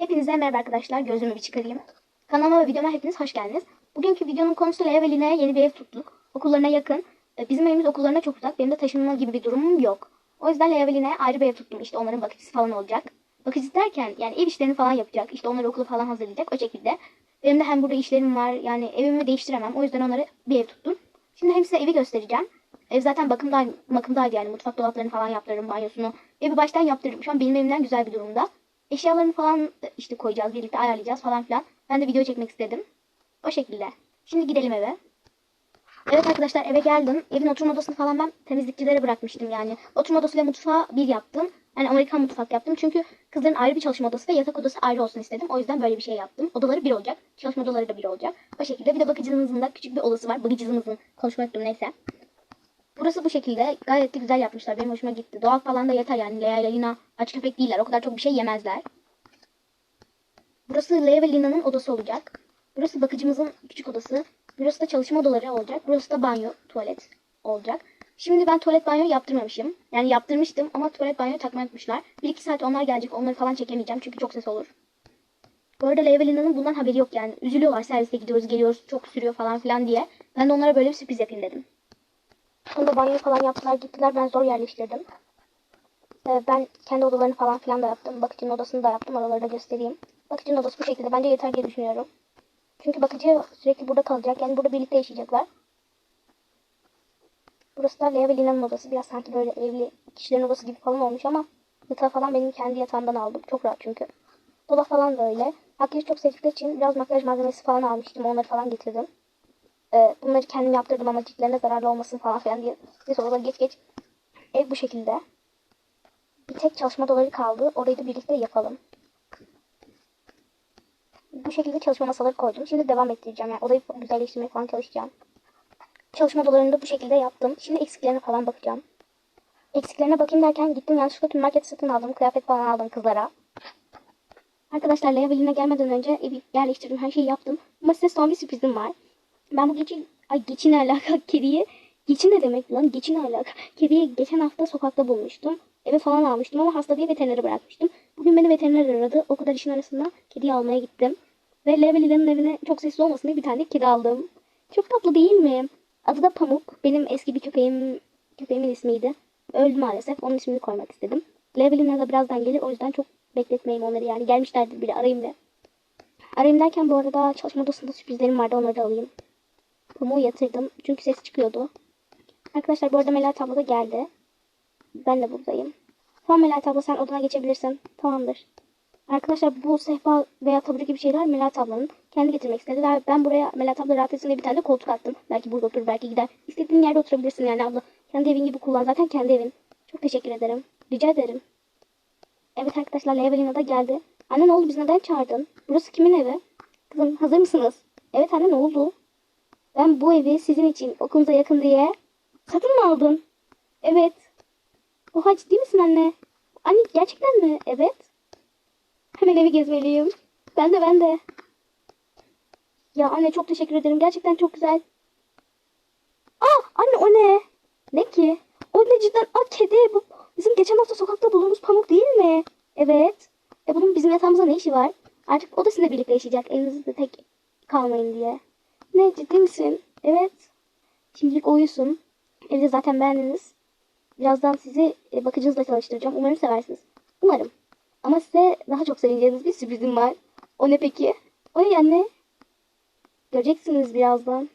Hepinize merhaba arkadaşlar. Gözümü bir çıkarayım. Kanalıma ve videoma hepiniz hoş geldiniz. Bugünkü videonun konusu Lea ve Lina'ya yeni bir ev tuttuk. Okullarına yakın. Ee, Bizim evimiz okullarına çok uzak. Benim de taşınma gibi bir durumum yok. O yüzden Lea ve Lina'ya ayrı bir ev tuttum. İşte onların bakıcısı falan olacak. Bakıcısı derken yani ev işlerini falan yapacak. İşte onları okulu falan hazırlayacak. O şekilde. Benim de hem burada işlerim var. Yani evimi değiştiremem. O yüzden onları bir ev tuttum. Şimdi hem size evi göstereceğim. Ev zaten bakımdaydı, bakımdaydı yani. Mutfak dolaplarını falan yaptırırım, banyosunu. Evi baştan yaptırırım. Şu an benim evimden güzel bir durumda. Eşyalarını falan işte koyacağız, birlikte ayarlayacağız falan filan. Ben de video çekmek istedim. O şekilde. Şimdi gidelim eve. Evet arkadaşlar eve geldim. Evin oturma odasını falan ben temizlikçilere bırakmıştım yani. Oturma odası ve mutfağı bir yaptım. Yani Amerikan mutfak yaptım. Çünkü kızların ayrı bir çalışma odası ve yatak odası ayrı olsun istedim. O yüzden böyle bir şey yaptım. Odaları bir olacak. Çalışma odaları da bir olacak. O şekilde. Bir de bakıcımızın da küçük bir odası var. Bakıcımızın konuşma ettim neyse. Burası bu şekilde. Gayet de güzel yapmışlar. Benim hoşuma gitti. Doğal falan da yeter yani. Lea ile Lina aç köpek değiller. O kadar çok bir şey yemezler. Burası Lea ve Lina'nın odası olacak. Burası bakıcımızın küçük odası. Burası da çalışma odaları olacak. Burası da banyo, tuvalet olacak. Şimdi ben tuvalet banyo yaptırmamışım. Yani yaptırmıştım ama tuvalet banyo takmayı unutmuşlar. 1-2 saat onlar gelecek. Onları falan çekemeyeceğim çünkü çok ses olur. Bu arada Lea ve Lina'nın bundan haberi yok yani. Üzülüyorlar serviste gidiyoruz geliyoruz çok sürüyor falan filan diye. Ben de onlara böyle bir sürpriz yapayım dedim. Sonra banyo falan yaptılar gittiler ben zor yerleştirdim. Ee, ben kendi odalarını falan filan da yaptım. Bakıcının odasını da yaptım. Oraları da göstereyim. Bakıcının odası bu şekilde. Bence yeter diye düşünüyorum. Çünkü bakıcı sürekli burada kalacak. Yani burada birlikte yaşayacaklar. Burası da Lea ve Lina'nın odası. Biraz sanki böyle evli kişilerin odası gibi falan olmuş ama yatağı falan benim kendi yatağımdan aldım. Çok rahat çünkü. Dolap falan da öyle. Makyajı çok sevdikleri için biraz makyaj malzemesi falan almıştım. Onları falan getirdim. Ee, bunları kendim yaptırdım ama ciltlerine zararlı olmasın falan filan diye. Neyse oraları geç geç. Ev bu şekilde. Bir tek çalışma odaları kaldı. Orayı da birlikte yapalım. Bu şekilde çalışma masaları koydum. Şimdi devam ettireceğim. Yani odayı güzelleştirmeye falan çalışacağım. Çalışma odalarını da bu şekilde yaptım. Şimdi eksiklerine falan bakacağım. Eksiklerine bakayım derken gittim yanlışlıkla tüm market satın aldım. Kıyafet falan aldım kızlara. Arkadaşlar Lina gelmeden önce evi yerleştirdim. Her şeyi yaptım. Ama size son bir sürprizim var. Ben bu geçi... Ay geçi ne alaka? Kediyi... Geçi ne demek lan? Geçi ne alaka? Kediyi geçen hafta sokakta bulmuştum. Eve falan almıştım ama hasta diye veterinere bırakmıştım. Bugün beni veteriner aradı. O kadar işin arasında kediyi almaya gittim. Ve Lea ve Lina'nın evine çok sessiz olmasın diye bir tane kedi aldım. Çok tatlı değil mi? Adı da Pamuk. Benim eski bir köpeğim, köpeğimin ismiydi. Öldü maalesef. Onun ismini koymak istedim. Lea ve Lina da birazdan gelir. O yüzden çok bekletmeyeyim onları yani. Gelmişlerdir bile arayayım da. Arayayım derken bu arada çalışma odasında sürprizlerim vardı. Onları da alayım. Pamuğu yatırdım. Çünkü ses çıkıyordu. Arkadaşlar bu arada Melahat abla da geldi. Ben de buradayım. Tamam Melahat abla sen odana geçebilirsin. Tamamdır. Arkadaşlar bu sehpa veya tabure gibi şeyler Melahat ablanın. Kendi getirmek istedi. Ben buraya Melahat abla rahat etsin diye bir tane de koltuk attım. Belki burada oturur belki gider. İstediğin yerde oturabilirsin yani abla. Kendi evin gibi kullan. Zaten kendi evin. Çok teşekkür ederim. Rica ederim. Evet arkadaşlar Lea ve Lina da geldi. Anne ne oldu biz neden çağırdın? Burası kimin evi? Kızım hazır mısınız? Evet anne ne oldu? Ben bu evi sizin için okulunuza yakın diye satın mı aldın? Evet. Oha ciddi misin anne? Anne gerçekten mi? Evet. Hemen evi gezmeliyim. Ben de ben de. Ya anne çok teşekkür ederim. Gerçekten çok güzel. Aa anne o ne? Ne ki? O ne cidden? Aa kedi. Bu bizim geçen hafta sokakta bulduğumuz pamuk değil mi? Evet. E bunun bizim yatağımızda ne işi var? Artık o da sizinle birlikte yaşayacak. Evinizde tek kalmayın diye. Ne ciddi misin? Evet. Şimdilik o uyusun. Evde zaten beğendiniz. Birazdan sizi e, bakıcınızla çalıştıracağım. Umarım seversiniz. Umarım. Ama size daha çok seveceğiniz bir sürprizim var. O ne peki? O ne anne? Göreceksiniz birazdan.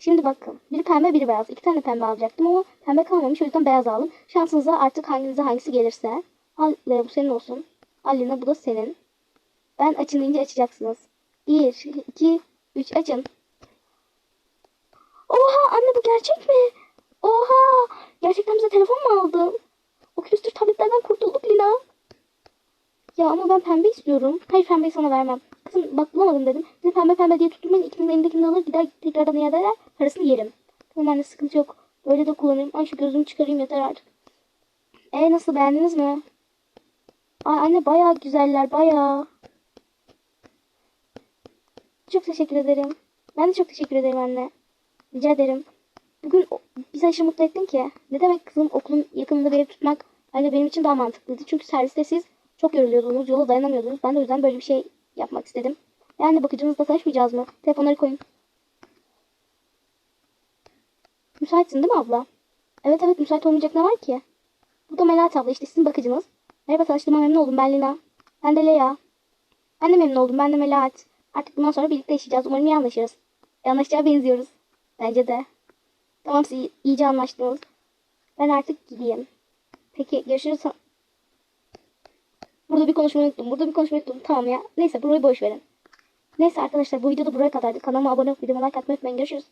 Şimdi bakın. Biri pembe biri beyaz. İki tane pembe alacaktım ama pembe kalmamış. O yüzden beyaz aldım. Şansınıza artık hanginize hangisi gelirse. Al Lea, bu senin olsun. Al bu da senin. Ben açın deyince açacaksınız. Bir, iki, üç açın. Oha anne bu gerçek mi? Oha! Gerçekten bize telefon mu aldın? O külüstür tabletlerden kurtulduk Lina. Ya ama ben pembe istiyorum. Hayır pembeyi sana vermem. Kızım bak bulamadım dedim. Bize pembe pembe diye tutturmayın. İkimizin elindekini alır gider tekrardan iade eder. Parasını yerim. Tamam anne sıkıntı yok. Böyle de kullanayım. Ay şu gözümü çıkarayım yeter artık. E nasıl beğendiniz mi? Ay anne bayağı güzeller bayağı. Çok teşekkür ederim. Ben de çok teşekkür ederim anne. Rica ederim. Bugün bizi aşırı mutlu ettin ki. Ne demek kızım okulun yakınında bir ev tutmak bence benim için daha mantıklıydı. Çünkü serviste siz Çok yoruluyordunuz, yola dayanamıyordunuz. Ben de o yüzden böyle bir şey yapmak istedim. Yani bakıcınızla tanışmayacağız mı? Telefonları koyun. Müsaitsin değil mi abla? Evet evet müsait olmayacak ne var ki? Bu da Melahat abla işte sizin bakıcınız. Merhaba tanıştığıma memnun oldum ben Lina. Ben de Leia. Ben de memnun oldum ben de Melahat. Artık bundan sonra birlikte yaşayacağız. Umarım iyi anlaşırız. E, anlaşacağı benziyoruz. Bence de. Tamam siz iyice anlaştınız. Ben artık gideyim. Peki görüşürüz. Burada bir konuşmayı unuttum. Burada bir konuşmayı unuttum. Tamam ya. Neyse burayı boş verin. Neyse arkadaşlar bu video da buraya kadardı. Kanalıma abone olup videoma like atmayı unutmayın. Görüşürüz.